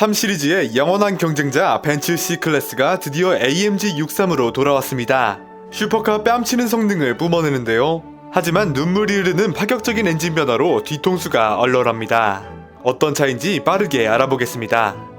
3 시리즈의 영원한 경쟁자 벤츠 C클래스가 드디어 AMG 63으로 돌아왔습니다. 슈퍼카 뺨치는 성능을 뿜어내는데요. 하지만 눈물이 흐르는 파격적인 엔진 변화로 뒤통수가 얼얼합니다. 어떤 차인지 빠르게 알아보겠습니다.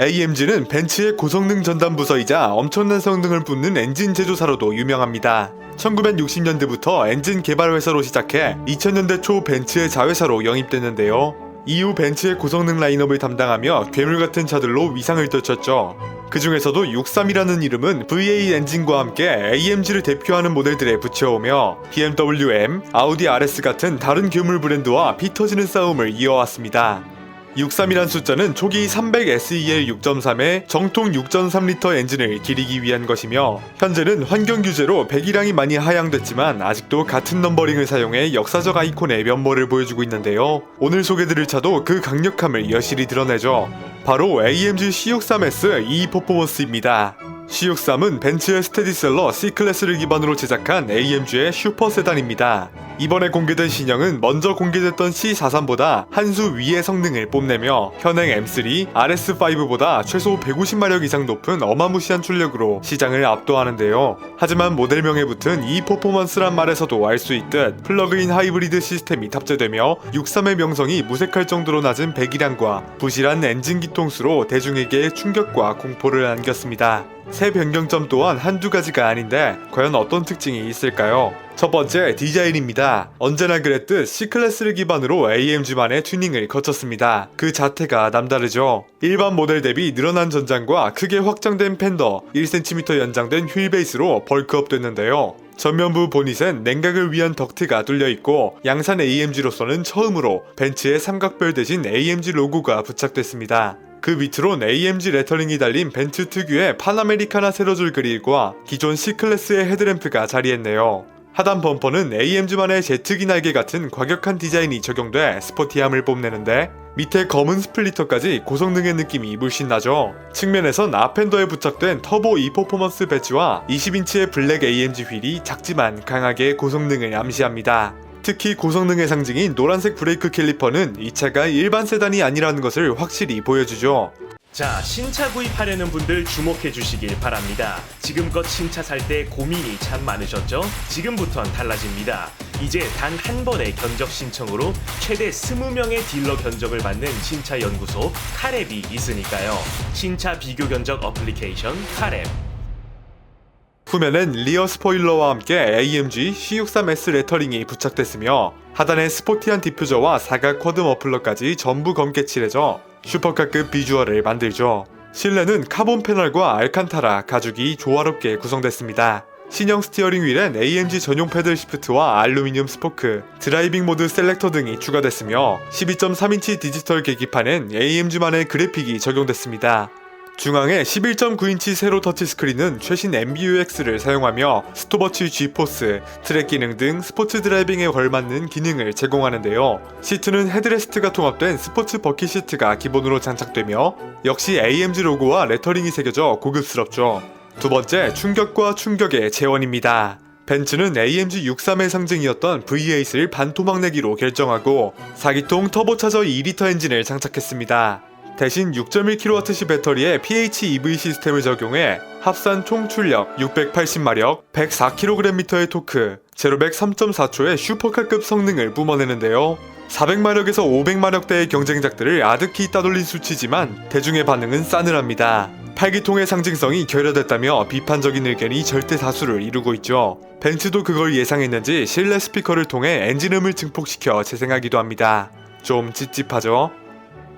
AMG는 벤츠의 고성능 전담 부서이자 엄청난 성능을 뿜는 엔진 제조사로도 유명합니다. 1960년대부터 엔진 개발 회사로 시작해 2000년대 초 벤츠의 자회사로 영입됐는데요. 이후 벤츠의 고성능 라인업을 담당하며 괴물 같은 차들로 위상을 떨쳤죠. 그 중에서도 63이라는 이름은 V8 엔진과 함께 AMG를 대표하는 모델들에 붙여오며 BMW M, 아우디 RS 같은 다른 괴물 브랜드와 피 터지는 싸움을 이어왔습니다. 63이란 숫자는 초기 300SEL 6.3의 정통 6.3리터 엔진을 기리기 위한 것이며 현재는 환경 규제로 배기량이 많이 하향됐지만 아직도 같은 넘버링을 사용해 역사적 아이콘의 면모를 보여주고 있는데요. 오늘 소개드릴 차도 그 강력함을 여실히 드러내죠. 바로 AMG C63S E 퍼포먼스입니다. C63은 벤츠의 스테디셀러 C클래스를 기반으로 제작한 AMG의 슈퍼 세단입니다. 이번에 공개된 신형은 먼저 공개됐던 C43보다 한 수 위의 성능을 뽐내며 현행 M3, RS5보다 최소 150마력 이상 높은 어마무시한 출력으로 시장을 압도하는데요. 하지만 모델명에 붙은 이 퍼포먼스란 말에서도 알 수 있듯 플러그인 하이브리드 시스템이 탑재되며 63의 명성이 무색할 정도로 낮은 배기량과 부실한 엔진 기통수로 대중에게 충격과 공포를 안겼습니다. 새 변경점 또한 한두 가지가 아닌데 과연 어떤 특징이 있을까요? 첫 번째 디자인입니다. 언제나 그랬듯 C클래스를 기반으로 AMG만의 튜닝을 거쳤습니다. 그 자태가 남다르죠. 일반 모델 대비 늘어난 전장과 크게 확장된 팬더, 1cm 연장된 휠 베이스로 벌크업 됐는데요. 전면부 보닛엔 냉각을 위한 덕트가 뚫려 있고 양산 AMG로서는 처음으로 벤츠의 삼각별 대신 AMG 로고가 부착됐습니다. 그 밑으론 AMG 레터링이 달린 벤츠 특유의 파나메리카나 세로줄 그릴과 기존 C클래스의 헤드램프가 자리했네요. 하단 범퍼는 AMG만의 제트기 날개 같은 과격한 디자인이 적용돼 스포티함을 뽐내는데 밑에 검은 스플리터까지 고성능의 느낌이 물씬 나죠. 측면에선 앞핸더에 부착된 터보 E 퍼포먼스 배치와 20인치의 블랙 AMG 휠이 작지만 강하게 고성능을 암시합니다. 특히 고성능의 상징인 노란색 브레이크 캘리퍼는 이 차가 일반 세단이 아니라는 것을 확실히 보여주죠. 자, 신차 구입하려는 분들 주목해 주시길 바랍니다. 지금껏 신차 살 때 고민이 참 많으셨죠? 지금부턴 달라집니다. 이제 단 한 번의 견적 신청으로 최대 20명의 딜러 견적을 받는 신차 연구소 카랩이 있으니까요. 신차 비교 견적 어플리케이션 카랩. 후면엔 리어 스포일러와 함께 AMG C63S 레터링이 부착됐으며 하단에 스포티한 디퓨저와 사각 쿼드 머플러까지 전부 검게 칠해져 슈퍼카급 비주얼을 만들죠. 실내는 카본 패널과 알칸타라 가죽이 조화롭게 구성됐습니다. 신형 스티어링 휠엔 AMG 전용 패들 시프트와 알루미늄 스포크, 드라이빙 모드 셀렉터 등이 추가됐으며 12.3인치 디지털 계기판엔 AMG만의 그래픽이 적용됐습니다. 중앙에 11.9인치 세로 터치스크린은 최신 MBUX를 사용하며 스톱워치 G포스, 트랙 기능 등 스포츠 드라이빙에 걸맞는 기능을 제공하는데요. 시트는 헤드레스트가 통합된 스포츠 버킷 시트가 기본으로 장착되며 역시 AMG 로고와 레터링이 새겨져 고급스럽죠. 두 번째, 충격과 충격의 재원입니다. 벤츠는 AMG 63의 상징이었던 V8을 반토막 내기로 결정하고 4기통 터보차저 2리터 엔진을 장착했습니다. 대신 6.1kWh 배터리에 PHEV 시스템을 적용해 합산 총 출력 680마력, 104kgm의 토크, 제로백 3.4초의 슈퍼카급 성능을 뿜어내는데요. 400마력에서 500마력대의 경쟁작들을 아득히 따돌린 수치지만 대중의 반응은 싸늘합니다. 8기통의 상징성이 결여됐다며 비판적인 의견이 절대 다수를 이루고 있죠. 벤츠도 그걸 예상했는지 실내 스피커를 통해 엔진음을 증폭시켜 재생하기도 합니다. 좀 찝찝하죠?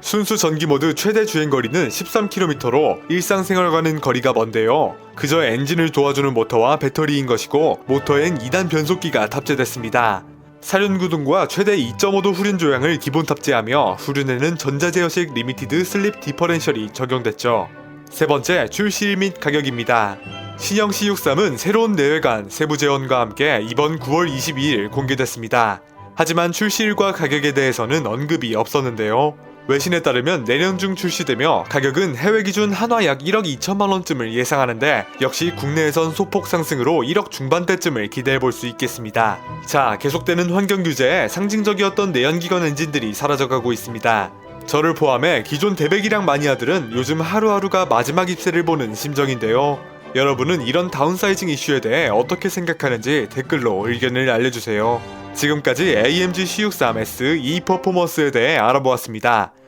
순수 전기 모드 최대 주행 거리는 13km로 일상생활과는 거리가 먼데요. 그저 엔진을 도와주는 모터와 배터리인 것이고 모터엔 2단 변속기가 탑재됐습니다. 사륜구동과 최대 2.5도 후륜 조향을 기본 탑재하며 후륜에는 전자제어식 리미티드 슬립 디퍼렌셜이 적용됐죠. 세 번째, 출시일 및 가격입니다. 신형 C63은 새로운 내외관, 세부 재원과 함께 이번 9월 22일 공개됐습니다. 하지만 출시일과 가격에 대해서는 언급이 없었는데요. 외신에 따르면 내년 중 출시되며 가격은 해외 기준 한화 약 1억 2천만 원쯤을 예상하는데 역시 국내에선 소폭 상승으로 1억 중반대쯤을 기대해 볼 수 있겠습니다. 자, 계속되는 환경 규제에 상징적이었던 내연기관 엔진들이 사라져가고 있습니다. 저를 포함해 기존 대배기량 마니아들은 요즘 하루하루가 마지막 입세를 보는 심정인데요. 여러분은 이런 다운사이징 이슈에 대해 어떻게 생각하는지 댓글로 의견을 알려주세요. 지금까지 AMG C63S E 퍼포먼스에 대해 알아보았습니다.